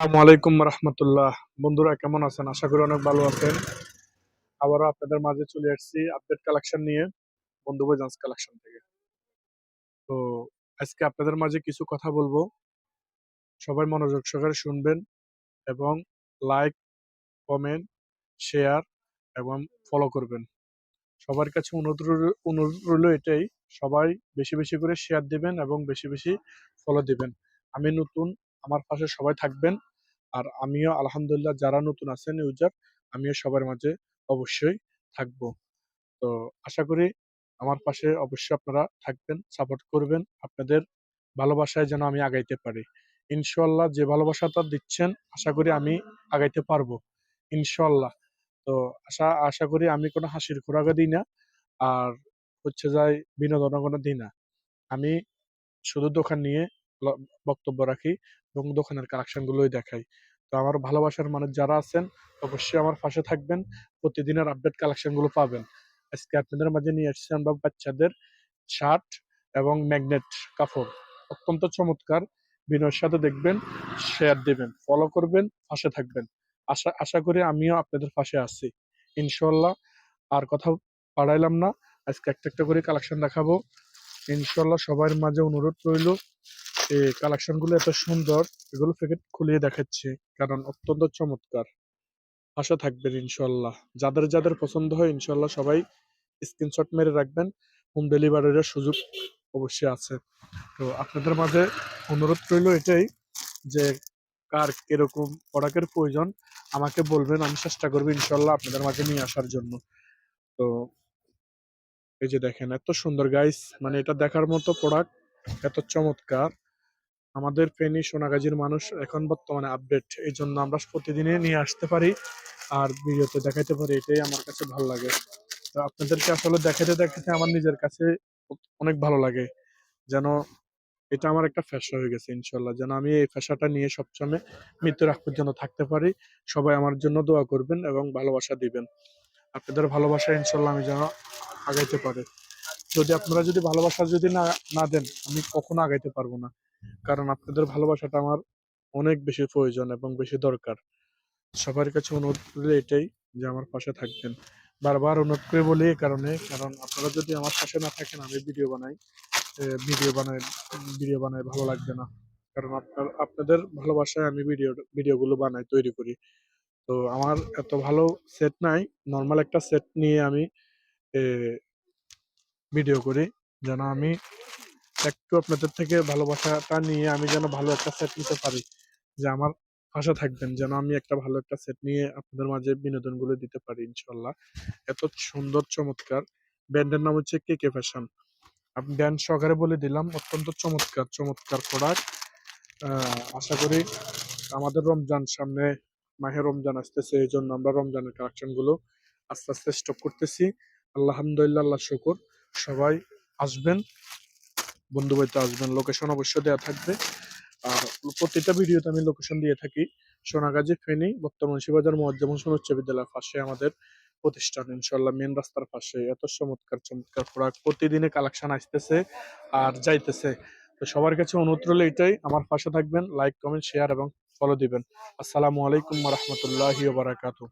আসসালামু আলাইকুম রহমতুল্লাহ। বন্ধুরা, কেমন আছেন? আশা করি অনেক ভালো আছেন। আবারও আপনাদের মাঝে চলে আসছি আপডেট কালেকশন নিয়ে, বন্ধু বৈজান্স কালেকশন থেকে। তো আজকে আপনাদের মাঝে কিছু কথা বলব। সবাই মনোযোগ সহকারে শুনবেন এবং লাইক কমেন্ট শেয়ার এবং ফলো করবেন। সবার কাছে অনুরোধ অনুরোধ রইল এটাই, সবাই বেশি বেশি করে শেয়ার দিবেন এবং বেশি বেশি ফলো দিবেন। আমি নতুন আমার পাশে সবাই থাকবেন। আর আমিও আলহামদুলিল্লাহ যারা নতুন আছেন ইউজার আমিও সবার মাঝে অবশ্যই থাকব। তো আশা করি আমার পাশে অবশ্যই আপনারা থাকবেন সাপোর্ট করবেন। আপনাদের ভালোবাসায় যেন আমি আগাইতে পারি। ইনশাল্লাহ যে ভালোবাসাটা দিচ্ছেন, আশা করি আমি আগাইতে পারব। ইনশাল্লাহ তো আশা আশা করি আমি কোনো হাসির খোরাকা দিই না। আর হচ্ছে যাই বিনোদনের কোনো দিই না। আমি শুধু দোকান নিয়ে বক্তব্য রাখি এবং দোকানের কালেকশন গুলোই দেখাই। তো আমার ভালোবাসার মানুষ যারা আছেন, অবশ্যই আমার পাশে থাকবেন। প্রতিদিনের আপডেট কালেকশনগুলো পাবেন। আজকে আপনাদের মাঝে নিয়ে এসেছি আমরা বাচ্চাদের শার্ট এবং ম্যাগনেট কাপড়। অত্যন্ত চমৎকার। বিনয়ের সাথে দেখবেন শেয়ার দিবেন ফলো করবেন, পাশে থাকবেন। আশা আশা করি আমিও আপনাদের পাশে আছি। ইনশাল্লাহ আর কথা বাড়াইলাম না। আজকে একটা একটা করে কালেকশন দেখাবো। ইনশাল্লাহ সবার মাঝে অনুরোধ রইল। এই কালেকশনগুলো এত সুন্দর, এগুলো প্যাকেট খুলিয়ে দেখাচ্ছি, কারণ অত্যন্ত চমৎকার। আশা থাকবেন ইনশাল্লাহ যাদের যাদের পছন্দ হয় ইনশাল্লাহ সবাই স্ক্রিনশট মেরে রাখবেন হোম ডেলিভারির সুযোগ অবশ্যই আছে। তো আপনাদের মাঝে অনুরোধ রইল এটাই, যে কার কীরকম প্রোডাক্টের প্রয়োজন, আমাকে বলবেন, আমি চেষ্টা করব ইনশাল্লাহ আপনাদের মাঝে নিয়ে আসার জন্য। তো এই যে দেখেন, এত সুন্দর গাইস মানে এটা দেখার মতো প্রোডাক্ট এত চমৎকার। আমাদের ফেনী সোনাগাজীর মানুষ এখন বর্তমানে আপডেট এই জন্য আমরা প্রতিদিনই নিয়ে আসতে পারি আর ভিডিওতে দেখাইতে পারি, এটাই আমার কাছে ভালো লাগে। তো আপনাদেরকে আসলে দেখাতে দেখাতে আমার নিজের কাছে অনেক ভালো লাগে, যেন এটা আমার একটা ফ্যাশন হয়ে গেছে ইনশাল্লাহ যেন আমি এই ফ্যাশনটা নিয়ে সবসময় মৃত্যুর আগ পর্যন্ত থাকতে পারি। সবাই আমার জন্য দোয়া করবেন এবং ভালোবাসা দিবেন। আপনাদের ভালোবাসা ইনশাল্লাহ আমি যেন আগাইতে পারি। যদি আপনারা যদি ভালোবাসা যদি না না দেন, আমি কখনো আগাইতে পারব না। কারণ আপনাদের ভালোবাসাটা আমার অনেক বেশি প্রয়োজন এবং বেশি দরকার। সবার কাছে অনুরোধ করলে এটাই যে আমার পাশে থাকবেন। বারবার অনুরোধ করে বলি এই কারণে, কারণ আপনারা যদি আমার পাশে না থাকেন, আমি ভিডিও বানাই। ভিডিও বানাই ভিডিও বানাই ভালো লাগবে না। কারণ আপনার, আপনাদের ভালোবাসায় আমি ভিডিও, ভিডিওগুলো বানাই, তৈরি করি। তো আমার এত ভালো সেট নাই। নর্মাল একটা সেট নিয়ে আমি ভিডিও করি, যেন আমি একটু আপনাদের থেকে ভালোবাসাটা নিয়ে আমি যেন ভালো একটা সেট নিতে পারি। যে আমার আশা থাকবেন যেন আমি একটা ভালো একটা সেট নিয়ে আপনাদের মাঝে বিনোদনগুলো দিতে পারি ইনশাল্লাহ এত সুন্দর, চমৎকার। ব্র্যান্ডের নাম হচ্ছে কে কে ফ্যাশন। আমি ব্র্যান্ড সহকারে বলে দিলাম, অত্যন্ত চমৎকার চমৎকার প্রোডাক্ট আশা করি আমাদের রমজান সামনে, মাহে রমজান আসতেছে, এই জন্য আমরা রমজানের কালেকশনগুলো আস্তে আস্তে স্টপ করতেছি। আলহামদুলিল্লাহ আল্লাহ শুকুর। সবাই আসবেন, বন্ধু বাড়িতে আসবেন লোকেশন অবশ্যই দেওয়া থাকবে। আর প্রতিটা ভিডিওতে আমি লোকেশন দিয়ে থাকি। সোনাগাজী, ফেনী, বর্তমান শিবাজার মজ্জামন উচ্চ বিদ্যালয়ের পাশে আমাদের প্রতিষ্ঠান ইনশাল্লাহ মেন রাস্তার পাশে। এত চমৎকার চমৎকার প্রোডাক্ট প্রতিদিনে কালেকশন আসতেছে আর যাইতেছে। তো সবার কাছে অনুরোধ রইল এটাই, আমার পাশে থাকবেন লাইক কমেন্ট শেয়ার এবং ফলো দিবেন। আসসালামু আলাইকুম রহমতুল্লাহি বারাকাতু